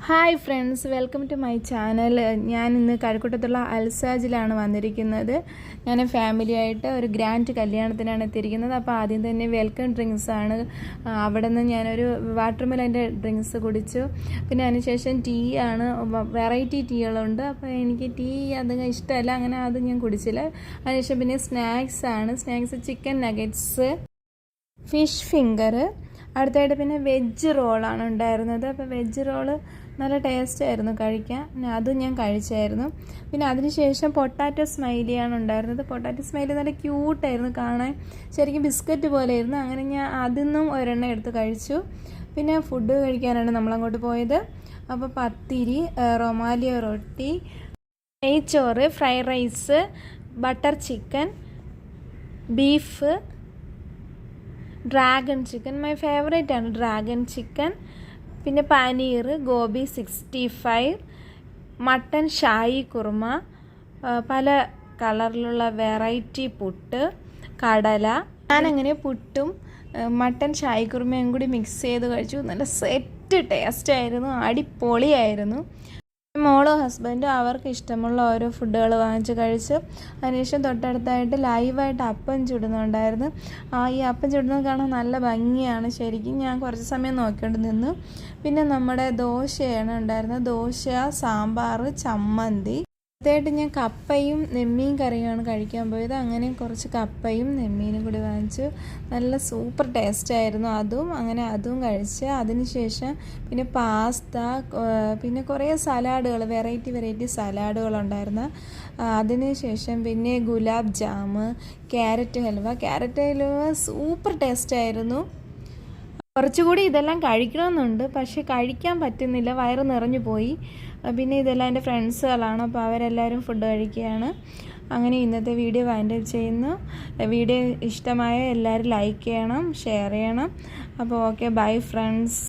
Hi friends welcome to my channel. ഞാൻ ഇന്ന് കഴക്കൂട്ടത്തുള്ള അൽസാജിലാണ് വന്നിരിക്കുന്നത്. ഞാൻ ഫാമിലിയായിട്ട് ഒരു ഗ്രാൻഡ് കല്യാണത്തിനാണ് എത്തിയിരിക്കുന്നത്. അപ്പോൾ ആദ്യം തന്നെ വെൽക്കം ഡ്രിങ്ക്സ് ആണ്. ആ, അവിടെ നിന്ന് ഞാനൊരു വാട്ടർ മെലന്റെ ഡ്രിങ്ക്സ് കുടിച്ചു. പിന്നെ അതിനുശേഷം ടീ ആണ്. വെറൈറ്റി ടീകളുണ്ട്. അപ്പോൾ എനിക്ക് ടീ അധികം ഇഷ്ടമല്ല. അങ്ങനെ അത് ഞാൻ കുടിച്ചില്ല. അതിനുശേഷം പിന്നെ സ്നാക്സ് ആണ്. Snacks chicken nuggets fish finger അടുത്തായിട്ട് പിന്നെ വെജ് റോളാണ് ഉണ്ടായിരുന്നത്. അപ്പോൾ വെജ് റോൾ നല്ല ടേസ്റ്റ് ആയിരുന്നു കഴിക്കാൻ. അതും ഞാൻ കഴിച്ചായിരുന്നു. പിന്നെ അതിനുശേഷം പൊട്ടാറ്റോ സ്മൈലിയാണ് ഉണ്ടായിരുന്നത്. പൊട്ടാറ്റോ സ്മൈലി നല്ല ക്യൂട്ടായിരുന്നു കാണാൻ. ശരിക്കും ബിസ്ക്കറ്റ് പോലെയായിരുന്നു. അങ്ങനെ ഞാൻ അതിൽ നിന്നും ഒരെണ്ണം എടുത്ത് കഴിച്ചു. പിന്നെ ഫുഡ് കഴിക്കാനാണ് നമ്മളങ്ങോട്ട് പോയത്. അപ്പോൾ പത്തിരി റൊമാലിയോ റൊട്ടി നെയ്ച്ചോറ് fried rice butter chicken beef dragon chicken my favourite ആണ് ഡ്രാഗൺ ചിക്കൻ പിന്നെ paneer gobi sixty five mutton shahi kurma പല കളറിലുള്ള വെറൈറ്റി പുട്ട്. കടല. ഞാനങ്ങനെ പുട്ടും മട്ടൻ ഷായി കുറുമയും കൂടി മിക്സ് ചെയ്ത് കഴിച്ചു. നല്ല സെറ്റ് ടേസ്റ്റ് ആയിരുന്നു. അടിപൊളിയായിരുന്നു. മോളും ഹസ്ബൻഡും അവർക്ക് ഇഷ്ടമുള്ള ഓരോ ഫുഡുകൾ വാങ്ങിച്ച് കഴിച്ചു അതിനുശേഷം തൊട്ടടുത്തായിട്ട് ലൈവായിട്ട് അപ്പം ചുടുന്നുണ്ടായിരുന്നു. ആ ഈ അപ്പം ചുടുന്നത് കാണാൻ നല്ല ഭംഗിയാണ് ശരിക്കും. ഞാൻ കുറച്ച് സമയം നോക്കിക്കൊണ്ട് നിന്നു. പിന്നെ നമ്മുടെ ദോശയാണ് ഉണ്ടായിരുന്നത്. ദോശ സാമ്പാർ ചമ്മന്തി. അടുത്തായിട്ട് ഞാൻ കപ്പയും നെമ്മീൻ കറിയുമാണ് കഴിക്കാൻ പോയത്. അങ്ങനെ കുറച്ച് കപ്പയും നെമ്മീനും കൂടി വാങ്ങിച്ചു. നല്ല സൂപ്പർ ടേസ്റ്റ് ആയിരുന്നു അതും. അങ്ങനെ അതും കഴിച്ച് അതിനുശേഷം പിന്നെ പാസ്ത പിന്നെ കുറേ സലാഡുകൾ വെറൈറ്റി വെറൈറ്റി സലാഡുകളുണ്ടായിരുന്നു അതിനുശേഷം പിന്നെ gulab jam carrot halwa. Carrot halwa super taste ആയിരുന്നു. കുറച്ചുകൂടി ഇതെല്ലാം കഴിക്കണമെന്നുണ്ട്. പക്ഷെ കഴിക്കാൻ പറ്റുന്നില്ല. വയറ് നിറഞ്ഞു പോയി. പിന്നെ ഇതെല്ലാം എന്റെ ഫ്രണ്ട്സുകളാണ്. അപ്പോൾ അവരെല്ലാവരും ഫുഡ് കഴിക്കുകയാണ്. അങ്ങനെ ഇന്നത്തെ വീഡിയോ വൈൻഡപ്പ് ചെയ്യുന്നു. വീഡിയോ ഇഷ്ടമായ എല്ലാവരും ലൈക്ക് ചെയ്യണം ഷെയർ ചെയ്യണം. അപ്പോൾ ഓക്കെ ബൈ ഫ്രണ്ട്സ്.